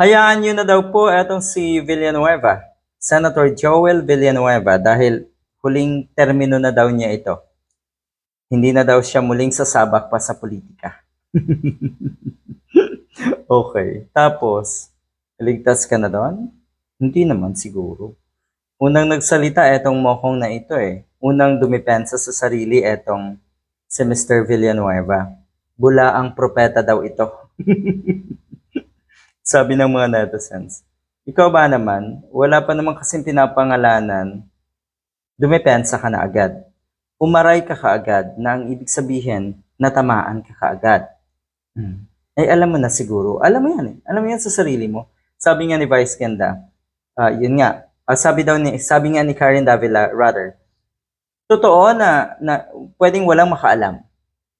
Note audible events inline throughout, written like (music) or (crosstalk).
Hayaan nyo na daw po etong si Villanueva, Senator Joel Villanueva, dahil huling termino na daw niya ito. Hindi na daw siya muling sasabak pa sa politika. (laughs) okay. Tapos, ligtas ka na doon? Hindi naman siguro. Unang nagsalita etong mokong na ito eh. Unang dumipensa sa sarili etong si Mr. Villanueva. Bula ang propeta daw ito. (laughs) Sabi ng mga netizens. Ikaw ba naman, wala pa naman kasing pinapangalanan, dumipensa ka na agad. Umaray ka kaagad na ang ibig sabihin, natamaan ka kaagad. Hmm. Eh, alam mo na siguro. Alam mo yan eh. Alam mo yan sa sarili mo. Sabi nga ni Vice Ganda, ah, yun nga, ah, sabi daw ni, sabi nga ni Karen Davila, rather, totoo na, na pwedeng walang makaalam.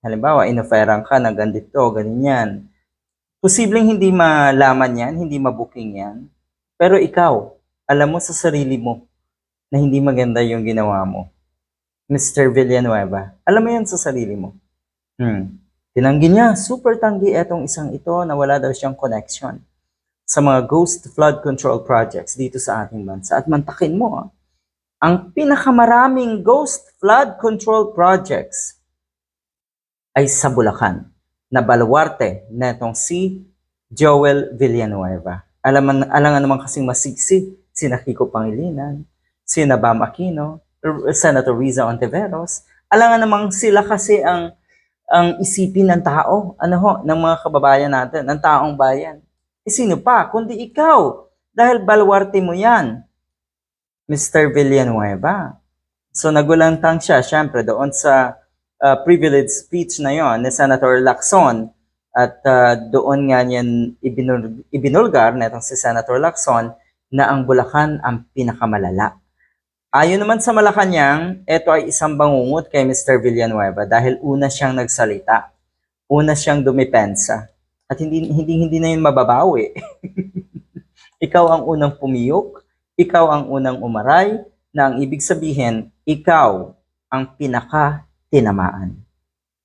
Halimbawa, inoferan ka na ganito, ganyan. Posibleng hindi malaman yan, hindi mabuking yan. Pero ikaw, alam mo sa sarili mo na hindi maganda yung ginawa mo. Mr. Villanueva, alam mo yan sa sarili mo. Hmm. Tinanggi niya, super tanggi etong isang ito na wala daw siyang connection sa mga ghost flood control projects dito sa ating bansa. At mantakin mo, ah, ang pinakamaraming ghost flood control projects ay sa Bulacan na baluarte netong si Joel Villanueva. Alam, nga naman kasing masiksi sina Kiko Pangilinan, sina Bam Aquino, Senator Riza Ontiveros. Alam nga namang sila kasi ang ang isipin ng tao, ano ho, ng mga kababayan natin, ng taong bayan. E sino pa, kundi ikaw, dahil baluarte mo yan, Mr. Villanueva. So nagulantang siya, syempre, doon sa uh, privileged speech na yon ni Senator Lacson at uh, doon nga niyan ibinul- ibinulgar na si Senator Lacson na ang Bulacan ang pinakamalala. Ayon naman sa Malacanang, ito ay isang bangungot kay Mr. Villanueva dahil una siyang nagsalita, una siyang dumipensa, at hindi hindi hindi na yun mababawi. (laughs) ikaw ang unang pumiyok, ikaw ang unang umaray, na ang ibig sabihin, ikaw ang pinaka tinamaan.